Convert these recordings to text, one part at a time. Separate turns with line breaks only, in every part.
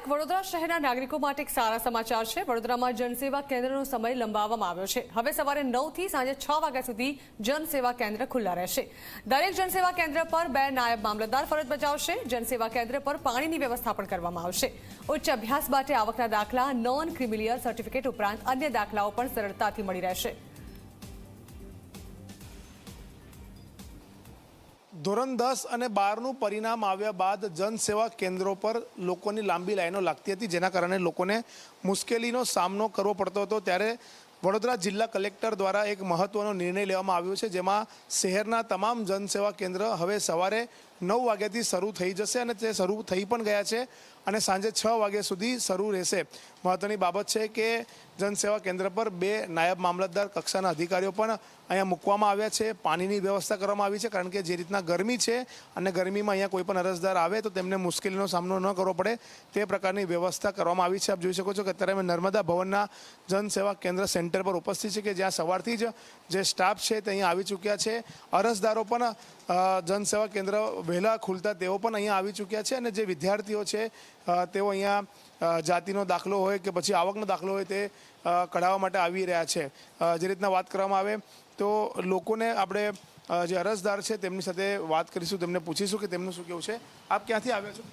વિનાયક વડોદરા શહેરના નાગરિકો માટે એક સારા સમાચાર છે. વડોદરામાં જનસેવા કેન્દ્રનો સમય લંબાવવામાં આવ્યો છે. હવે સવારે નવથી સાંજે છ વાગ્યા સુધી જનસેવા કેન્દ્ર ખુલ્લા રહેશે. દરેક જનસેવા કેન્દ્ર પર બે નાયબ મામલતદાર ફરજ બજાવશે. જનસેવા કેન્દ્ર પર પાણીની વ્યવસ્થા પણ કરવામાં આવશે. ઉચ્ચ અભ્યાસ માટે આવકના દાખલા નોન ક્રિમિલિયર સર્ટિફિકેટ ઉપરાંત અન્ય દાખલાઓ પણ સરળતાથી મળી રહેશે.
ધોરણ દસ અને બારનું પરિણામ આવ્યા બાદ જનસેવા કેન્દ્રો પર લોકોની લાંબી લાઈનો લાગતી હતી, જેના કારણે લોકોને મુશ્કેલીનો સામનો કરવો પડતો હતો. ત્યારે વડોદરા જિલ્લા કલેક્ટર દ્વારા એક મહત્વનો નિર્ણય લેવામાં આવ્યો છે, જેમાં શહેરના તમામ જનસેવા કેન્દ્ર હવે સવારે નવ વાગ્યાથી શરૂ થઈ જશે અને તે શરૂ થઈ પણ ગયા છે અને સાંજે છ વાગ્યા સુધી શરૂ રહેશે. મહત્વની બાબત છે કે જનસેવા કેન્દ્ર પર બે નાયબ મામલતદાર કક્ષાના અધિકારીઓ પણ અહીંયા મૂકવામાં આવ્યા છે. પાણીની વ્યવસ્થા કરવામાં આવી છે કારણ કે જે રીતના ગરમી છે અને ગરમીમાં અહીંયા કોઈ પણ અરજદાર આવે તો તેમને મુશ્કેલીનો સામનો ન કરવો પડે. તે પ્રકારની વ્યવસ્થા કરવામાં આવી છે. આપ જોઈ શકો છો કે અત્યારે અમે નર્મદા ભવનના જનસેવા કેન્દ્ર સેન્ટર પર ઉપસ્થિત છે કે જ્યાં સવારથી જ જે સ્ટાફ છે તે અહીંયા આવી ચૂક્યા છે. અરજદારો પણ જનસેવા કેન્દ્ર વહેલા ખુલતા તેઓ પણ અહીંયા આવી ચૂક્યા છે અને જે વિદ્યાર્થીઓ છે તેઓ અહીંયા જાતિનો દાખલો હોય કે પછી આવકનો દાખલો હોય તે કઢાવવા માટે આવી રહ્યા છે. જે રીતના વાત કરવામાં આવે તો લોકોને આપણે જે અરજદાર છે તેમની સાથે વાત કરીશું તેમને પૂછીશું કે તેમનું શું કેવું છે. આપ ક્યાંથી આવ્યા છો?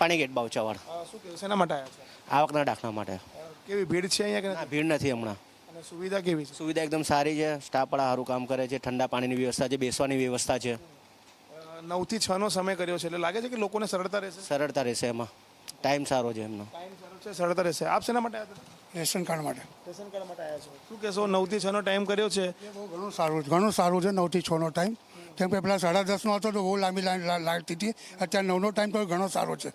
પાણીગેટ બાવચાવાડ
શું કેવું શેના માટે આવ્યા છો?
આવકના દાખલા માટે.
કેવી ભીડ છે અહીંયા
ભીડ નથી હમણાં.
અને સુવિધા કેવી છે?
સુવિધા એકદમ સારી છે સ્ટાફ પણ સારું કામ કરે છે ઠંડા પાણીની વ્યવસ્થા છે બેસવાની વ્યવસ્થા છે.
નવથી છ નો સમય કર્યો છે. એટલે લાગે છે કે લોકોને સરળતા રહેશે?
સરળતા રહેશે એમાં. ટાઈમ સારો છે એમનો.
ટાઈમ સારો છે સરળતા રહેશે. આપ શેના માટે આવ્યા હતા?
રેશન કાર્ડ માટે.
રેશન કાર્ડ માટે આવ્યા છો. શું કહેશો નવથી છ નો ટાઈમ કર્યો છે?
બહુ ઘણું સારું ઘણું સારું છે નવથી છનો ટાઈમ કેમ કે પેલા સાડા દસનો હતો તો બહુ લાંબી લાઈન લાગતી હતી. અત્યારે નવનો ટાઈમ તો ઘણો સારો છે.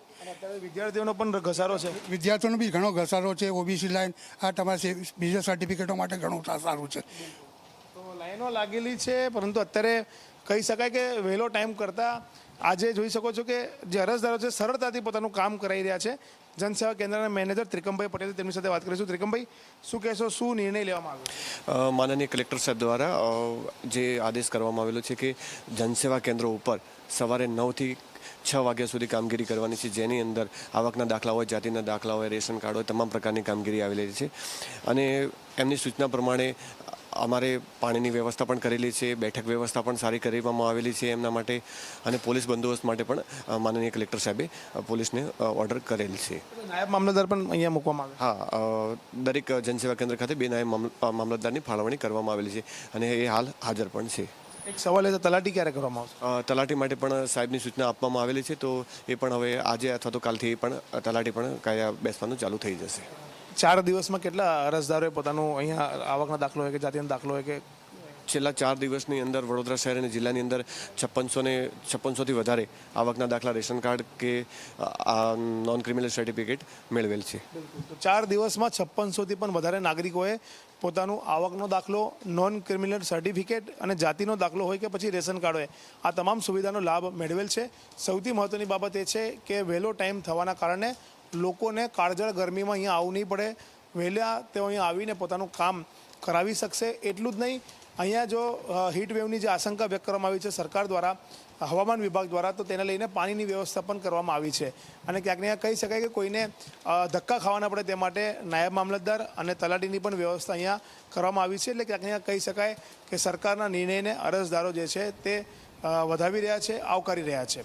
વિદ્યાર્થીઓનો પણ ઘસારો છે.
વિદ્યાર્થીઓનો બી ઘણો ઘસારો છે ઓબીસી લાઈન. આ તમારા બીજા સર્ટિફિકેટો માટે ઘણું સારું છે.
તો લાઈનો લાગેલી છે પરંતુ અત્યારે કહી શકાય કે વહેલો ટાઈમ કરતાં આજે જોઈ શકો છો કે જે અરજદારો છે સરળતાથી પોતાનું કામ કરાવી રહ્યા છે. જનસેવા કેન્દ્રના મેનેજર ત્રિકમભાઈ પટેલ તેમની સાથે વાત કરીશું. ત્રિકમભાઈ, શું કહેશો, શું નિર્ણય લેવામાં આવ્યો
માનનીય કલેક્ટર સાહેબ દ્વારા જે આદેશ કરવામાં આવેલો છે કે જનસેવા કેન્દ્રો ઉપર સવારે નવથી છ વાગ્યા સુધી કામગીરી કરવાની છે, જેની અંદર આવકના દાખલા હોય, જાતિના દાખલા હોય, રેશન કાર્ડ હોય, તમામ પ્રકારની કામગીરી આવેલી છે. અને એમની સૂચના પ્રમાણે અમારે પાણીની વ્યવસ્થા પણ કરેલી છે બેઠક વ્યવસ્થા પણ સારી કરવામાં આવેલી છે એમના માટે અને પોલીસ બંદોબસ્ત માટે પણ માનનીય કલેક્ટર સાહેબે પોલીસને ઓર્ડર કરેલ છે.
નાયબ મામલતદાર પણ અહીંયા મૂકવામાં આવે?
હા દરેક જનસેવા કેન્દ્ર ખાતે બે નાયબ મામલતદારની ફાળવણી કરવામાં આવેલી છે અને એ હાલ હાજર પણ છે.
એક સવાલ એ તો તલાટી ક્યારે કરવામાં આવશે?
તલાટી માટે પણ સાહેબની સૂચના આપવામાં આવેલી છે તો એ પણ હવે આજે અથવા તો કાલથી એ પણ તલાટી પણ કાયા બેસવાનું ચાલુ થઈ જશે.
ચાર દિવસમાં કેટલા અરજદારોએ પોતાનું અહીંયા આવકના દાખલો હોય કે જાતિનો દાખલો હોય કે
છેલ્લા ચાર દિવસની અંદર વડોદરા શહેર અને જિલ્લાની અંદર છપ્પનસો ને છપ્પનસોથી વધારે આવકના દાખલા રેશન કાર્ડ કે નોન ક્રિમિનલ સર્ટિફિકેટ મેળવેલ છે.
ચાર દિવસમાં છપ્પનસોથી પણ વધારે નાગરિકોએ પોતાનું આવકનો દાખલો નોન ક્રિમિનલ સર્ટિફિકેટ અને જાતિનો દાખલો હોય કે પછી રેશન કાર્ડ હોય આ તમામ સુવિધાનો લાભ મેળવેલ છે. સૌથી મહત્ત્વની બાબત એ છે કે વહેલો ટાઈમ થવાના કારણે લોકોને કાળજળ ગરમીમાં અહીંયા આવવું નહીં પડે. વહેલા તેઓ અહીંયા આવીને પોતાનું કામ કરાવી શકશે. એટલું જ નહીં, અહીંયા જો વેવની જે આશંકા વ્યક્ત કરવામાં આવી છે સરકાર દ્વારા, હવામાન વિભાગ દ્વારા, તો તેને લઈને પાણીની વ્યવસ્થા પણ કરવામાં આવી છે. અને ક્યાંક ને કહી શકાય કે કોઈને ધક્કા ખાવાના પડે તે માટે નાયબ મામલતદાર અને તલાટીની પણ વ્યવસ્થા અહીંયા કરવામાં આવી છે. એટલે ક્યાંક ને કહી શકાય કે સરકારના નિર્ણયને અરજદારો જે છે તે વધાવી રહ્યા છે, આવકારી રહ્યા છે.